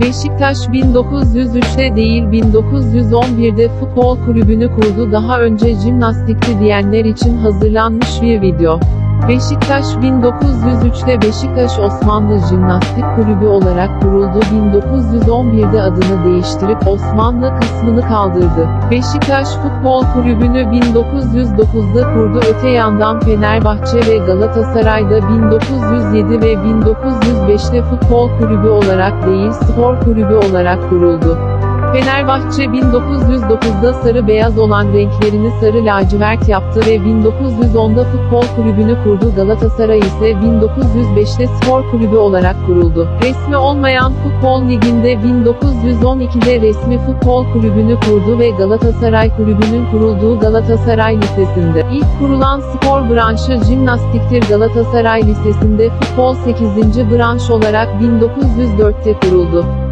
Beşiktaş 1903'te değil 1911'de futbol kulübünü kurdu daha önce jimnastikti diyenler için hazırlanmış bir video. Beşiktaş 1903'te Beşiktaş Osmanlı Jimnastik Kulübü olarak kuruldu 1911'de adını değiştirip Osmanlı kısmını kaldırdı. Beşiktaş Futbol Kulübü'nü 1909'da kurdu öte yandan Fenerbahçe ve Galatasaray'da 1907 ve 1905'te futbol kulübü olarak değil spor kulübü olarak kuruldu. Fenerbahçe 1909'da sarı beyaz olan renklerini sarı lacivert yaptı ve 1910'da futbol kulübünü kurdu. Galatasaray ise 1905'te spor kulübü olarak kuruldu. Resmi olmayan futbol liginde 1912'de resmi futbol kulübünü kurdu ve Galatasaray kulübünün kurulduğu Galatasaray Lisesi'nde. İlk kurulan spor branşı jimnastiktir. Galatasaray Lisesi'nde futbol 8. branş olarak 1904'te kuruldu.